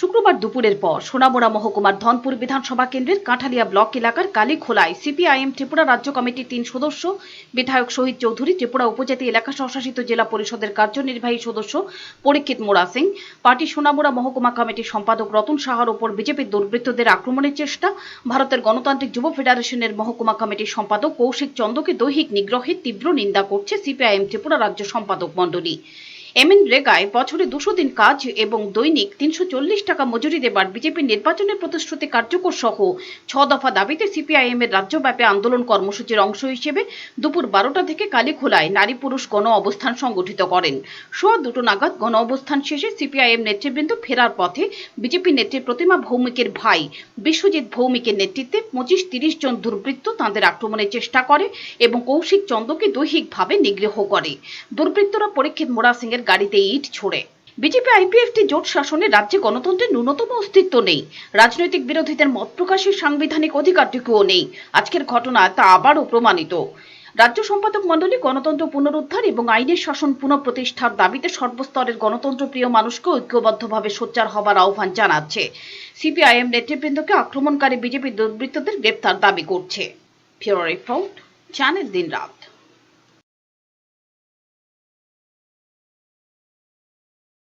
শুক্রবার দুপুরের পর সোনামুড়া মহকুমার ধনপুর বিধানসভা কেন্দ্রের কাঁঠালিয়া ব্লক এলাকার কালীখোলায় সিপিআইএম ত্রিপুরা রাজ্য কমিটির তিন সদস্য, বিধায়ক শহীদ চৌধুরী, ত্রিপুরা উপজাতি এলাকা স্বশাসিত জেলা পরিষদের কার্যনির্বাহী সদস্য পরীক্ষিত মোড়া সিং, পার্টি সোনামুড়া মহকুমা কমিটির সম্পাদক রতন সাহার ওপর বিজেপির দুর্বৃত্তদের আক্রমণের চেষ্টা, ভারতের গণতান্ত্রিক যুব ফেডারেশনের মহকুমা কমিটির সম্পাদক কৌশিক চন্দ্রকে দৈহিক নিগ্রহের তীব্র নিন্দা করছে সিপিআইএম ত্রিপুরা রাজ্য সম্পাদক মণ্ডলী। এমএন রেগায় বছরে দুশো দিন কাজ এবং দৈনিক তিনশো চল্লিশ টাকা মজুরি দেবার বিজেপির নির্বাচনের প্রতিশ্রুতি কার্যকর সহ ছ দফা দাবিতে সিপিআইএম এর রাজ্যব্যাপী আন্দোলন কর্মসূচির অংশ হিসেবে দুপুর বারোটা থেকে কালীখোলায় নারী পুরুষ গণ অবস্থান সংগঠিত করেন। সোয়া দুটো নাগাদ গণ অবস্থান শেষে সিপিআইএম নেতৃবৃন্দ ফেরার পথে বিজেপি নেত্রী প্রতিমা ভৌমিকের ভাই বিশ্বজিৎ ভৌমিকের নেতৃত্বে পঁচিশ তিরিশ জন দুর্বৃত্ত তাঁদের আক্রমণের চেষ্টা করে এবং কৌশিক চন্দ্রকে দৈহিকভাবে নিগ্রহ করে। দুর্বৃত্তরা পরীক্ষিত মোড়া সিং এর গাড়িতে ইট ছোড়ে। বিজেপি আইপিএফটি জোট শাসনে রাজ্যে গণতন্ত্রের ন্যূনতম অস্তিত্ব নেই। রাজনৈতিক বিরোধীদের মত প্রকাশের সাংবিধানিক অধিকারটুকুও নেই। আজকের ঘটনা তা আবারও প্রমাণিত। রাজ্য সম্পাদক মণ্ডলী গণতন্ত্র পুনরুদ্ধার এবং আইনের শাসন পুনঃপ্রতিষ্ঠার দাবিতে সর্বস্তরের গণতন্ত্র প্রিয় মানুষকে ঐক্যবদ্ধভাবে সোচ্চার হবার আহ্বান জানাচ্ছে। সিপিআইএম নেতৃবৃন্দকে আক্রমণকারী বিজেপি দুর্বৃত্তদের গ্রেপ্তার দাবি করছে। ফিওর রিপোর্ট, চ্যানেল দিন রাত